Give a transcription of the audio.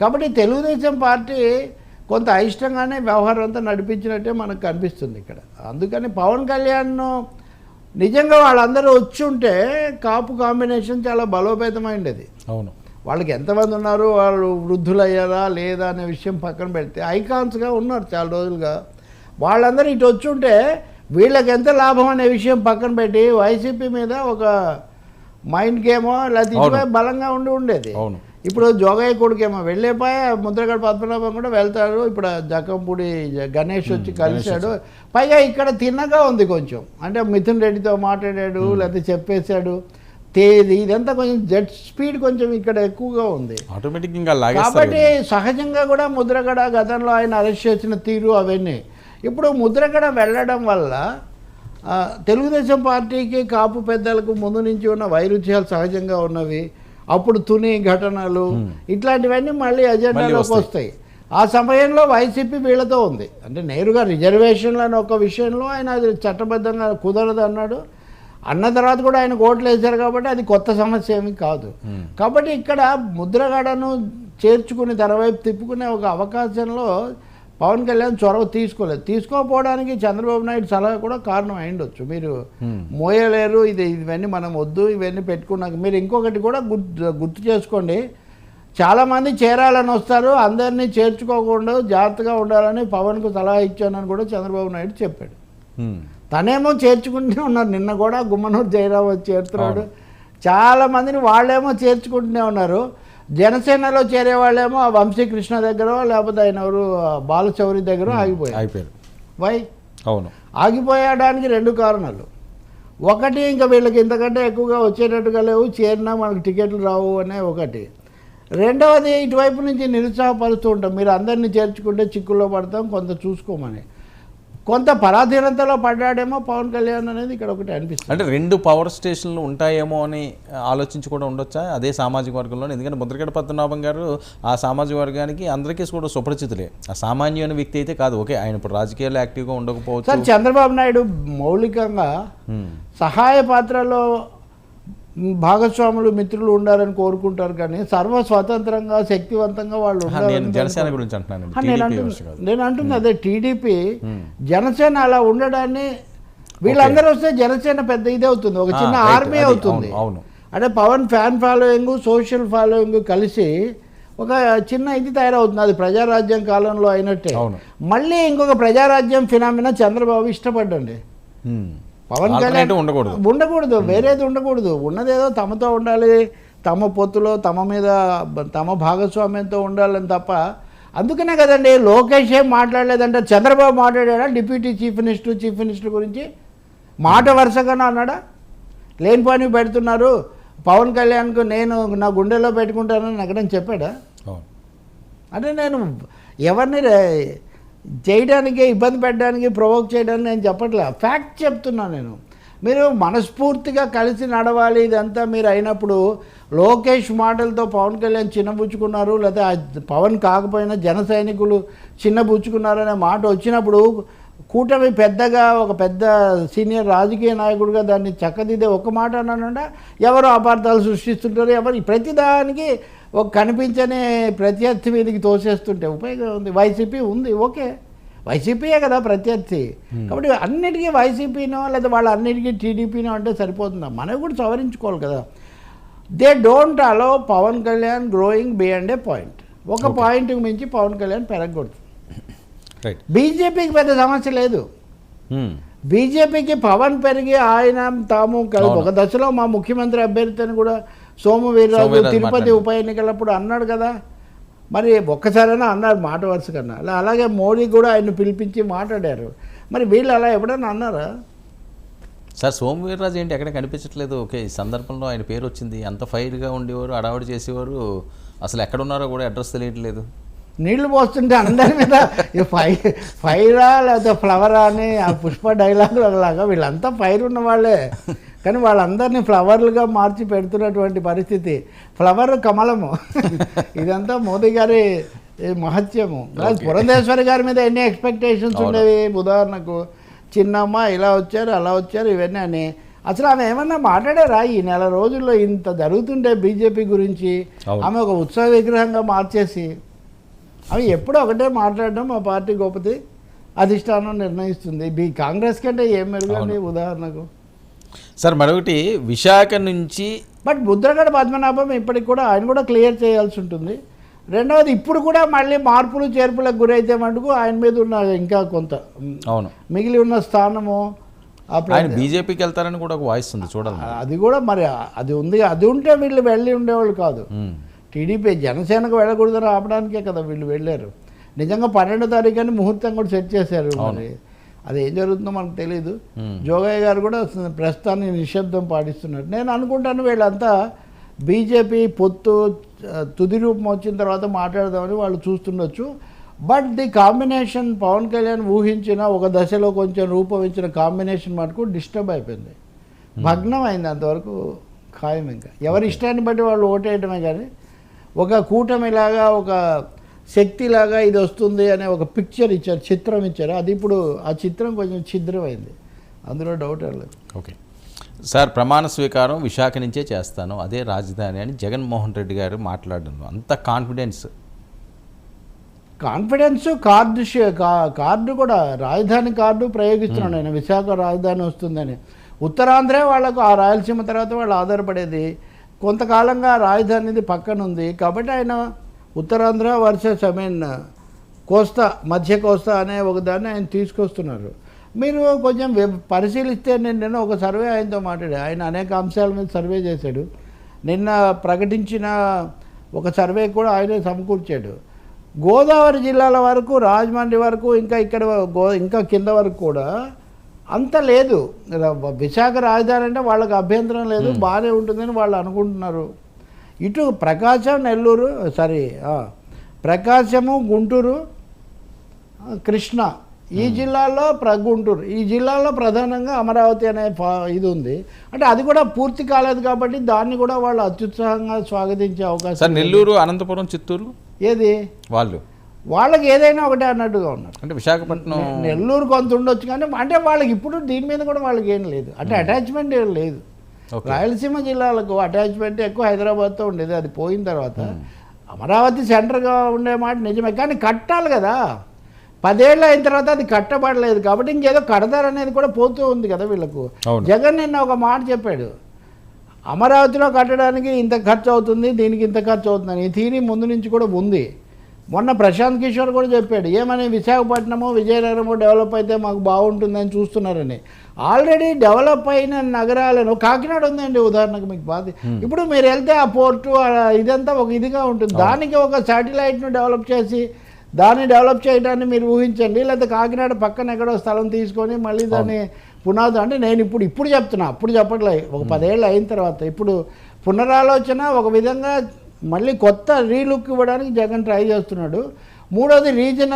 కాబట్టి తెలుగుదేశం పార్టీ కొంత అయిష్టంగానే వ్యవహారం అంతా నడిపించినట్టే మనకు కనిపిస్తుంది ఇక్కడ. అందుకని పవన్ కళ్యాణ్ నిజంగా వాళ్ళందరూ వచ్చి ఉంటే కాపు కాంబినేషన్ చాలా బలోపేతమైండేది. అవును. వాళ్ళకి ఎంతమంది ఉన్నారు వాళ్ళు వృద్ధులయ్యారా లేదా అనే విషయం పక్కన పెడితే ఐకాన్స్గా ఉన్నారు చాలా రోజులుగా. వాళ్ళందరూ ఇటు వచ్చి ఉంటే వీళ్ళకి ఎంత లాభం అనే విషయం పక్కన పెట్టి వైసీపీ మీద ఒక మైండ్ గేమో లేకపోతే బలంగా ఉండి ఉండేది. అవును. ఇప్పుడు జోగయ్య కొడుకేమో వెళ్ళిపోయి ముద్రగడ పద్మనాభం కూడా వెళ్తాడు. ఇప్పుడు జక్కంపూడి గణేష్ వచ్చి కలిశాడు. పైగా ఇక్కడ తిన్నగా ఉంది కొంచెం. అంటే మిథున్ రెడ్డితో మాట్లాడాడు లేకపోతే చెప్పేశాడు. తేదీ ఇదంతా కొంచెం జెట్ స్పీడ్ కొంచెం ఇక్కడ ఎక్కువగా ఉంది. కాబట్టి సహజంగా కూడా ముద్రగడ గతంలో ఆయన అరెస్ట్ చేసిన తీరు అవన్నీ. ఇప్పుడు ముద్రగడ వెళ్ళడం వల్ల తెలుగుదేశం పార్టీకి కాపు పెద్దలకు ముందు నుంచి ఉన్న వైరుధ్యాలు సహజంగా ఉన్నవి. అప్పుడు తుని ఘటనలు ఇట్లాంటివన్నీ మళ్ళీ అజెండాలోకి వస్తాయి. ఆ సమయంలో వైసీపీ వీళ్ళతో ఉంది. అంటే నేరుగా రిజర్వేషన్లు అనే ఒక విషయంలో ఆయన అది చట్టబద్ధంగా కుదరదు అన్నాడు. అన్న తర్వాత కూడా ఆయన ఓట్లు వేశారు కాబట్టి అది కొత్త సమస్య ఏమీ కాదు. కాబట్టి ఇక్కడ ముద్రగడను చేర్చుకుని తెరవైపు తిప్పుకునే ఒక అవకాశంలో పవన్ కళ్యాణ్ చొరవ తీసుకోలేదు. తీసుకోకపోవడానికి చంద్రబాబు నాయుడు సలహా కూడా కారణం అయిండొచ్చు మీరు మోయలేరు ఇది ఇవన్నీ మనం వద్దు ఇవన్నీ పెట్టుకున్నాక మీరు ఇంకొకటి కూడా గుర్తు గుర్తు చేసుకోండి. చాలామంది చేరాలని వస్తారు అందరినీ చేర్చుకోకుండా జాగ్రత్తగా ఉండాలని పవన్కు సలహా ఇచ్చానని కూడా చంద్రబాబు నాయుడు చెప్పాడు. తనేమో చేర్చుకుంటూనే ఉన్నారు. నిన్న కూడా గుమ్మనూరు జయరాం వచ్చి చేరుతున్నాడు. చాలా మందిని వాళ్ళేమో చేర్చుకుంటూనే ఉన్నారు. జనసేనలో చేరే వాళ్ళేమో వంశీకృష్ణ దగ్గర లేకపోతే ఆయన ఎవరు బాలచౌరి దగ్గర ఆగిపోయారు. అయిపోయారు వై? అవును. ఆగిపోయడానికి రెండు కారణాలు. ఒకటి ఇంకా వీళ్ళకి ఇంతకంటే ఎక్కువగా వచ్చేటట్టుగా లేవు చేరినా మనకు టికెట్లు రావు అనే ఒకటి. రెండవది ఇటువైపు నుంచి నిరుత్సాహపరుస్తూ ఉంటాం. మీరు అందరినీ చేర్చుకుంటే చిక్కుల్లో పడతాం కొంత చూసుకోమని. కొంత పరాధీనతలో పడ్డాడేమో పవన్ కళ్యాణ్ అనేది ఇక్కడ ఒకటి అనిపిస్తుంది. అంటే రెండు పవర్ స్టేషన్లు ఉంటాయేమో అని ఆలోచించి కూడా ఉండొచ్చా? అదే సామాజిక వర్గంలో ఎందుకంటే ముద్రగడ పద్మనాభం గారు ఆ సామాజిక వర్గానికి అందరికీ కూడా సుపరిచితులే. ఆ సామాన్యమైన వ్యక్తి అయితే కాదు. ఓకే ఆయన ఇప్పుడు రాజకీయాల్లో యాక్టివ్గా ఉండకపోవచ్చు. చంద్రబాబు నాయుడు మౌలికంగా. సహాయ పాత్రలో భాగస్వాములు మిత్రులు ఉండాలని కోరుకుంటారు కానీ సర్వ స్వతంత్రంగా శక్తివంతంగా వాళ్ళు జనసేన గురించి అంటున్నాను. నేను అంటుంది అదే టీడీపీ జనసేన అలా ఉండడాన్ని వీళ్ళందరూ వస్తే జనసేన పెద్ద ఇదే అవుతుంది. ఒక చిన్న. ఆర్మీ అవుతుంది. అంటే Pawan fan following social following కలిసి ఒక చిన్న ఇది తయారవుతుంది. అది ప్రజారాజ్యం కాలంలో అయినట్టే. మళ్ళీ ఇంకొక ప్రజారాజ్యం ఫినామినా చంద్రబాబు ఇష్టపడ్డండి. పవన్ కళ్యాణ్ ఉండకూడదు. ఉండకూడదు వేరేది ఉండకూడదు. ఉన్నదేదో తమతో ఉండాలి తమ పొత్తులో తమ మీద తమ భాగస్వామ్యంతో ఉండాలని తప్ప అందుకనే కదండి లోకేష్ ఏం మాట్లాడలేదంటే Chandrababu మాట్లాడాడా? Deputy chief minister chief minister గురించి? మాట వరుసగానే అన్నాడా? లేని పని పెడుతున్నారు. పవన్ కళ్యాణ్కు నేను నా గుండెలో పెట్టుకుంటానని ఎక్కడని చెప్పాడా? అంటే నేను ఎవరిని చేయడానికి ఇబ్బంది పెట్టడానికి ప్రొవోక్ చేయడానికి నేను చెప్పట్లే. ఫ్యాక్ట్ చెప్తున్నాను నేను. మీరు మనస్ఫూర్తిగా కలిసి నడవాలి ఇదంతా మీరు అయినప్పుడు లోకేష్ మాటలతో పవన్ కళ్యాణ్ చిన్నబుచ్చుకున్నారు లేకపోతే పవన్ కాకపోయినా జన సైనికులు చిన్నబుచ్చుకున్నారు అనే మాట వచ్చినప్పుడు కూటమి పెద్దగా ఒక పెద్ద సీనియర్ రాజకీయ నాయకుడిగా దాన్ని చక్కదిద్దే ఒక మాట అన్నానంటే ఎవరు అపార్థాలు సృష్టిస్తుంటారు ఎవరు ప్రతిదానికి ఒక కనిపించని ప్రత్యర్థి మీదకి తోసేస్తుంటే ఉపయోగం ఉంది. వైసీపీ ఉంది ఓకే. వైసీపీయే కదా ప్రత్యర్థి. కాబట్టి అన్నిటికీ వైసీపీనో లేదా వాళ్ళ అన్నిటికీ టీడీపీనో అంటే సరిపోతుందా? మనవి కూడా సవరించుకోవాలి కదా. They don't allow Pawan Kalyan growing beyond a point. ఒక పాయింట్కి మించి పవన్ కళ్యాణ్ పెరగకూడదు. బీజేపీకి పెద్ద సమస్య లేదు. ఉమ్. బీజేపీకి పవన్ పెరిగి ఆయన తాము. ఒక దశలో మా ముఖ్యమంత్రి అభ్యర్థి అని కూడా సోము వీర్రాజు తిరుపతి. ఉప ఎన్నికలప్పుడు అన్నాడు కదా. మరి ఒక్కసారైనా అన్నారు మాట వరుస కన్నా. అలా అలాగే మోడీ కూడా ఆయన పిలిపించి మాట్లాడారు. మరి వీళ్ళు అలా ఎప్పుడైనా అన్నారా? సార్ సోమవీర్రాజు ఏంటి ఎక్కడ కనిపించట్లేదు? ఓకే ఈ సందర్భంలో ఆయన పేరు వచ్చింది. అంత ఫైర్గా ఉండేవారు అడావడి చేసేవారు. అసలు ఎక్కడ ఉన్నారో కూడా అడ్రస్ తెలియట్లేదు. నీళ్ళు పోస్తుంటే అందరి మీద ఈ ఫై ఫైరా లేకపోతే ఫ్లవరా అని ఆ పుష్ప డైలాగ్ లాగా వీళ్ళంతా ఫైర్ ఉన్న వాళ్ళే కానీ వాళ్ళందరినీ ఫ్లవర్లుగా మార్చి పెడుతున్నటువంటి పరిస్థితి. ఫ్లవర్ కమలము. ఇదంతా మోదీ గారి మహత్యము. పురంధేశ్వరి గారి మీద ఎన్ని ఎక్స్పెక్టేషన్స్. ఉండేవి? ఉదాహరణకు చిన్నమ్మ ఇలా వచ్చారు అలా వచ్చారు ఇవన్నీ అని. అసలు ఆమె ఏమన్నా మాట్లాడారా? ఈ నెల రోజుల్లో ఇంత జరుగుతుంటే బీజేపీ గురించి. ఆమె ఒక ఉత్సవ విగ్రహంగా మార్చేసి అవి ఎప్పుడూ ఒకటే మాట్లాడడం మా పార్టీ గొప్పది అధిష్టానం నిర్ణయిస్తుంది. ఈ కాంగ్రెస్ కంటే ఏం మెరుగండి ఉదాహరణకు? సార్ మరొకటి విశాఖ నుంచి బట్ ముద్రగడ పద్మనాభం ఇప్పటికి కూడా ఆయన కూడా క్లియర్ చేయాల్సి ఉంటుంది. రెండవది ఇప్పుడు కూడా మళ్ళీ మార్పులు చేర్పులకు గురైతే మటుకు ఆయన మీద ఉన్న ఇంకా కొంత మ్, అవును. మిగిలి ఉన్న స్థానము ఆయన బీజేపీకి వెళ్తారని కూడా ఒక వాయిస్ ఉంది చూడాలి. అది కూడా మరి అది ఉంది అది ఉంటే వీళ్ళు వెళ్ళి ఉండేవాళ్ళు కాదు. టీడీపీ జనసేనకు వెళ్ళకూడదని ఆపడానికే కదా వీళ్ళు వెళ్ళారు. నిజంగా పన్నెండో తారీఖు అని ముహూర్తం కూడా సెట్ చేశారు మరి. అది ఏం జరుగుతుందో మనకు తెలియదు. జోగయ్య గారు కూడా ప్రస్తుతాన్ని నిశ్శబ్దం పాటిస్తున్నారు. నేను అనుకుంటాను వీళ్ళంతా బీజేపీ పొత్తు తుది రూపం వచ్చిన తర్వాత మాట్లాడదామని వాళ్ళు చూస్తుండొచ్చు. But the combination Pawan Kalyan ఊహించిన ఒక దశలో కొంచెం రూపొందించిన కాంబినేషన్ మటుకు డిస్టర్బ్ అయిపోయింది. భగ్నం అయింది అంతవరకు ఖాయం ఇంకా. ఎవరి ఇష్టాన్ని బట్టి వాళ్ళు ఓటేయడమే కానీ ఒక కూటమిలాగా ఒక శక్తిలాగా ఇది వస్తుంది అనే ఒక పిక్చర్ ఇచ్చారు చిత్రం ఇచ్చారు. అది ఇప్పుడు ఆ చిత్రం కొంచెం ఛిద్రమైంది. అందులో డౌట్ లేదు. ఓకే. సార్ ప్రమాణ స్వీకారం విశాఖ నుంచే చేస్తాను. అదే రాజధాని అని జగన్మోహన్ రెడ్డి గారు మాట్లాడడం. అంత కాన్ఫిడెన్స్ కాన్ఫిడెన్స్ కార్డు కార్డు కూడా రాజధాని కార్డు ప్రయోగిస్తున్నాడు ఆయన. విశాఖ రాజధాని వస్తుందని. ఉత్తరాంధ్రే వాళ్ళకు ఆ రాయలసీమ తర్వాత వాళ్ళు ఆధారపడేది కొంతకాలంగా రాజధానిది పక్కన ఉంది కాబట్టి ఆయన Uttarandhra versus I mean Kosta మధ్య కోస్తా అనే ఒక దాన్ని ఆయన తీసుకొస్తున్నారు. మీరు కొంచెం పరిశీలిస్తే నేను నిన్న ఒక సర్వే ఆయనతో మాట్లాడా. ఆయన అనేక అంశాల మీద సర్వే చేశాడు. నిన్న ప్రకటించిన ఒక సర్వే కూడా ఆయనే సమకూర్చాడు. గోదావరి జిల్లాల వరకు రాజమండ్రి వరకు ఇంకా ఇక్కడ గో ఇంకా కింద వరకు కూడా అంత లేదు. విశాఖ రాజధాని అంటే వాళ్ళకి అభ్యంతరం లేదు బాగానే ఉంటుందని వాళ్ళు అనుకుంటున్నారు. ఇటు ప్రకాశం నెల్లూరు సారీ ప్రకాశము గుంటూరు కృష్ణ ఈ జిల్లాలో ప్ర గుంటూరు ఈ జిల్లాలో ప్రధానంగా అమరావతి అనే ఇది ఉంది. అంటే అది కూడా పూర్తి కాలేదు కాబట్టి దాన్ని కూడా వాళ్ళు అత్యుత్సాహంగా స్వాగతించే అవకాశం నెల్లూరు అనంతపురం చిత్తూరు? ఏది? వాళ్ళు. వాళ్ళకి ఏదైనా ఒకటే అన్నట్టుగా ఉన్నారు. అంటే విశాఖపట్నం నెల్లూరు కొంత ఉండొచ్చు కానీ అంటే వాళ్ళకి ఇప్పుడు దీని మీద కూడా వాళ్ళకి ఏం లేదు. అంటే అటాచ్మెంట్ ఏం లేదు. రాయలసీమ జిల్లాలకు అటాచ్మెంట్ ఎక్కువ హైదరాబాద్తో ఉండేది. అది పోయిన తర్వాత అమరావతి సెంటర్గా ఉండే మాట నిజమే. కానీ కట్టాలి కదా. పదేళ్ళు అయిన తర్వాత అది కట్టబడలేదు కాబట్టి ఇంకేదో కడతారనేది కూడా పోతూ ఉంది కదా వీళ్ళకు. జగన్ నిన్న ఒక మాట చెప్పాడు. అమరావతిలో కట్టడానికి ఇంత ఖర్చు అవుతుంది దీనికి ఇంత ఖర్చు అవుతుందని. ఈ థీరీ ముందు నుంచి కూడా ఉంది. మొన్న ప్రశాంత్ కిషోర్ కూడా చెప్పాడు ఏమని విశాఖపట్నము విజయనగరము డెవలప్ అయితే మాకు బాగుంటుందని చూస్తున్నారని. ఆల్రెడీ డెవలప్ అయిన నగరాలను కాకినాడ ఉందండి ఉదాహరణకు మీకు బాధ. ఇప్పుడు మీరు వెళ్తే ఆ పోర్టు ఇదంతా ఒక ఇదిగా ఉంటుంది. దానికి ఒక శాటిలైట్ను డెవలప్ చేసి దాన్ని డెవలప్ చేయడాన్ని మీరు ఊహించండి. లేకపోతే కాకినాడ పక్కన ఎక్కడో స్థలం తీసుకొని మళ్ళీ దాన్ని పునాది అంటే నేను ఇప్పుడు ఇప్పుడు చెప్తున్నా అప్పుడు చెప్పట్లే. ఒక పదేళ్ళు అయిన తర్వాత. ఇప్పుడు పునరాలోచన ఒక విధంగా మళ్ళీ కొత్త రీలుక్ ఇవ్వడానికి జగన్ ట్రై చేస్తున్నాడు. మూడోది రీజనల్